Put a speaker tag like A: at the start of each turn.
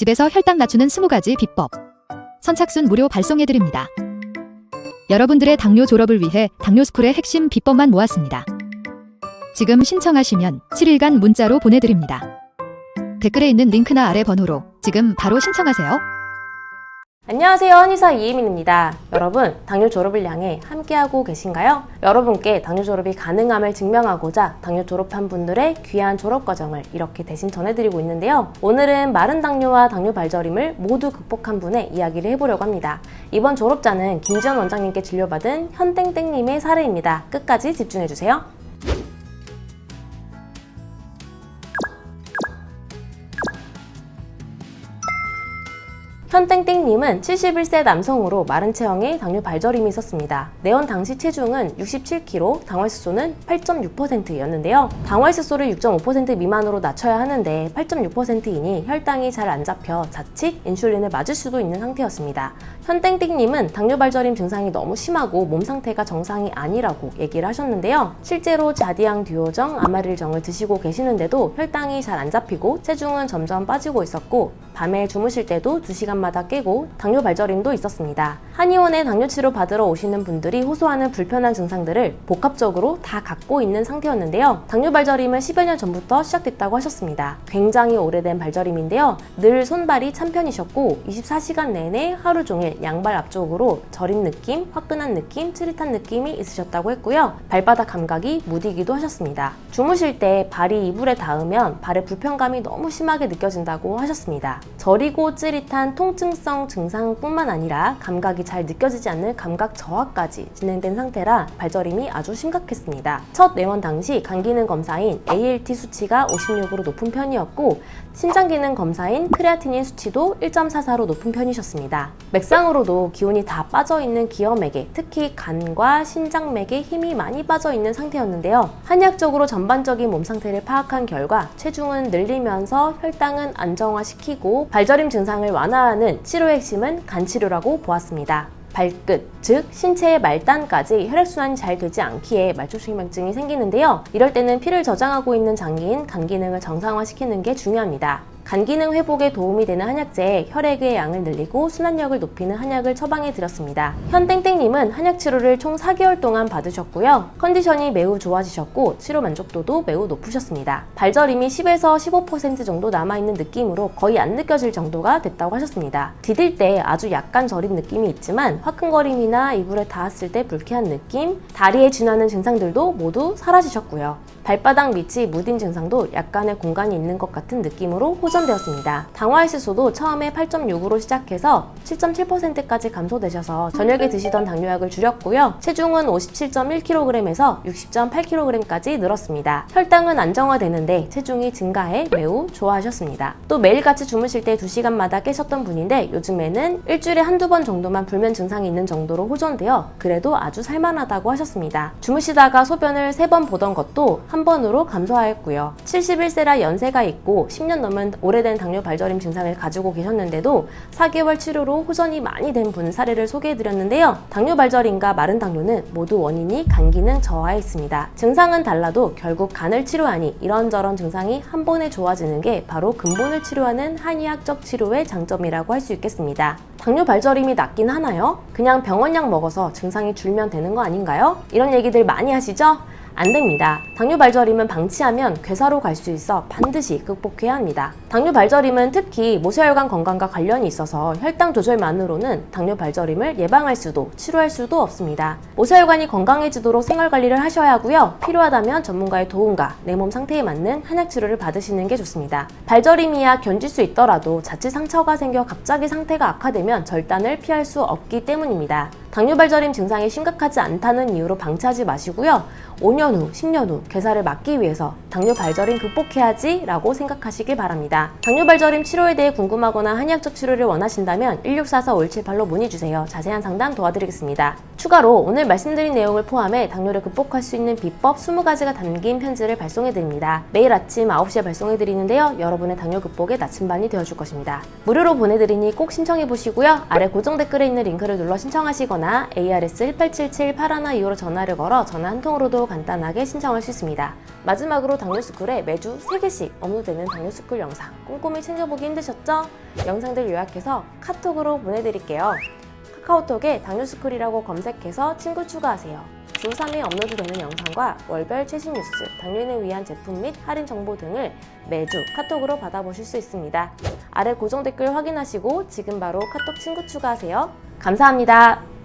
A: 집에서 혈당 낮추는 20가지 비법. 선착순 무료 발송해드립니다. 여러분들의 당뇨 졸업을 위해 당뇨스쿨의 핵심 비법만 모았습니다. 지금 신청하시면 7일간 문자로 보내드립니다. 댓글에 있는 링크나 아래 번호로 지금 바로 신청하세요.
B: 안녕하세요. 한의사 이혜민입니다. 여러분, 당뇨 졸업을 향해 함께하고 계신가요? 여러분께 당뇨 졸업이 가능함을 증명하고자 당뇨 졸업한 분들의 귀한 졸업 과정을 이렇게 대신 전해드리고 있는데요. 오늘은 마른 당뇨와 당뇨 발저림을 모두 극복한 분의 이야기를 해보려고 합니다. 이번 졸업자는 김지연 원장님께 진료받은 현땡땡님의 사례입니다. 끝까지 집중해주세요. 현땡땡님은 71세 남성으로 마른 체형에 당뇨 발저림이 있었습니다. 내원 당시 체중은 67kg, 당화혈소는 8.6%였는데요. 당화혈소를 6.5% 미만으로 낮춰야 하는데 8.6%이니 혈당이 잘 안 잡혀 자칫 인슐린을 맞을 수도 있는 상태였습니다. 현땡땡님은 당뇨 발저림 증상이 너무 심하고 몸 상태가 정상이 아니라고 얘기를 하셨는데요. 실제로 자디앙 듀오정, 아마릴정을 드시고 계시는데도 혈당이 잘 안 잡히고 체중은 점점 빠지고 있었고 밤에 주무실 때도 2시간 마다 깨고 당뇨 발저림도 있었습니다. 한의원에 당뇨 치료 받으러 오시는 분들이 호소하는 불편한 증상들을 복합적으로 다 갖고 있는 상태였는데요. 당뇨 발저림은 10여 년 전부터 시작됐다고 하셨습니다. 굉장히 오래된 발저림인데요. 늘 손발이 찬 편이셨고 24시간 내내 하루 종일 양발 앞쪽으로 저린 느낌, 화끈한 느낌, 찌릿한 느낌이 있으셨다고 했고요. 발바닥 감각이 무디기도 하셨습니다. 주무실 때 발이 이불에 닿으면 발의 불편감이 너무 심하게 느껴진다고 하셨습니다. 저리고 찌릿한 통 증성 증상뿐만 아니라 감각이 잘 느껴지지 않는 감각 저하까지 진행된 상태라 발저림이 아주 심각했습니다. 첫 내원 당시 간 기능 검사인 ALT 수치가 56으로 높은 편이었고 신장 기능 검사인 크레아티닌 수치도 1.44로 높은 편이셨습니다. 맥상으로도 기운이 다 빠져 있는 기염맥에 특히 간과 신장맥에 힘이 많이 빠져 있는 상태였는데요. 한의학적으로 전반적인 몸 상태를 파악한 결과 체중은 늘리면서 혈당은 안정화시키고 발저림 증상을 완화하는 치료의 핵심은 간 치료라고 보았습니다. 발끝, 즉 신체의 말단까지 혈액순환이 잘 되지 않기에 말초식만증이 생기는데요. 이럴 때는 피를 저장하고 있는 장기인 간 기능을 정상화시키는 게 중요합니다. 간 기능 회복에 도움이 되는 한약재에 혈액의 양을 늘리고 순환력을 높이는 한약을 처방해 드렸습니다. 현땡땡님은 한약 치료를 총 4개월 동안 받으셨고요. 컨디션이 매우 좋아지셨고 치료 만족도도 매우 높으셨습니다. 발저림이 10에서 15% 정도 남아있는 느낌으로 거의 안 느껴질 정도가 됐다고 하셨습니다. 디딜 때 아주 약간 저린 느낌이 있지만 화끈거림이나 이불에 닿았을 때 불쾌한 느낌, 다리에 지나는 증상들도 모두 사라지셨고요. 발바닥 밑이 무딘 증상도 약간의 공간이 있는 것 같은 느낌으로 호전되었습니다. 당화혈소도 처음에 8.6으로 시작해서 7.7%까지 감소되셔서 저녁에 드시던 당뇨약을 줄였고요. 체중은 57.1kg에서 60.8kg까지 늘었습니다. 혈당은 안정화되는데 체중이 증가해 매우 좋아하셨습니다. 또 매일같이 주무실 때 2시간마다 깨셨던 분인데 요즘에는 일주일에 한두 번 정도만 불면 증상이 있는 정도로 호전되어 그래도 아주 살만하다고 하셨습니다. 주무시다가 소변을 3번 보던 것도 한 번으로 감소하였고요. 71세라 연세가 있고 10년 넘은 오래된 당뇨 발저림 증상을 가지고 계셨는데도 4개월 치료로 호전이 많이 된 분 사례를 소개해드렸는데요. 당뇨 발저림과 마른 당뇨는 모두 원인이 간 기능 저하에 있습니다. 증상은 달라도 결국 간을 치료하니 이런저런 증상이 한 번에 좋아지는 게 바로 근본을 치료하는 한의학적 치료의 장점이라고 할 수 있겠습니다. 당뇨 발저림이 낫긴 하나요? 그냥 병원약 먹어서 증상이 줄면 되는 거 아닌가요? 이런 얘기들 많이 하시죠? 안 됩니다. 당뇨 발저림은 방치하면 괴사로 갈 수 있어 반드시 극복해야 합니다. 당뇨 발저림은 특히 모세혈관 건강과 관련이 있어서 혈당 조절만으로는 당뇨 발저림을 예방할 수도 치료할 수도 없습니다. 모세혈관이 건강해지도록 생활 관리를 하셔야 하고요. 필요하다면 전문가의 도움과 내 몸 상태에 맞는 한약 치료를 받으시는 게 좋습니다. 발저림이야 견딜 수 있더라도 자칫 상처가 생겨 갑자기 상태가 악화되면 절단을 피할 수 없기 때문입니다. 당뇨 발저림 증상이 심각하지 않다는 이유로 방치하지 마시고요. 5년 후, 10년 후 괴사를 막기 위해서 당뇨 발저림 극복해야지 라고 생각하시길 바랍니다. 당뇨 발저림 치료에 대해 궁금하거나 한의학적 치료를 원하신다면 1644-5178로 문의주세요. 자세한 상담 도와드리겠습니다. 추가로 오늘 말씀드린 내용을 포함해 당뇨를 극복할 수 있는 비법 20가지가 담긴 편지를 발송해드립니다. 매일 아침 9시에 발송해드리는데요. 여러분의 당뇨 극복의 나침반이 되어줄 것입니다. 무료로 보내드리니 꼭 신청해보시고요. 아래 고정 댓글에 있는 링크를 눌러 신청하시거나 전화 ARS 1877 8125로 전화를 걸어 전화 한 통으로도 간단하게 신청할 수 있습니다. 마지막으로 당뇨스쿨에 매주 3개씩 업로드되는 당뇨스쿨 영상 꼼꼼히 챙겨보기 힘드셨죠? 영상들 요약해서 카톡으로 보내드릴게요. 카카오톡에 당뇨스쿨이라고 검색해서 친구 추가하세요. 주 3회 업로드되는 영상과 월별 최신 뉴스, 당뇨인을 위한 제품 및 할인 정보 등을 매주 카톡으로 받아보실 수 있습니다. 아래 고정 댓글 확인하시고 지금 바로 카톡 친구 추가하세요. 감사합니다.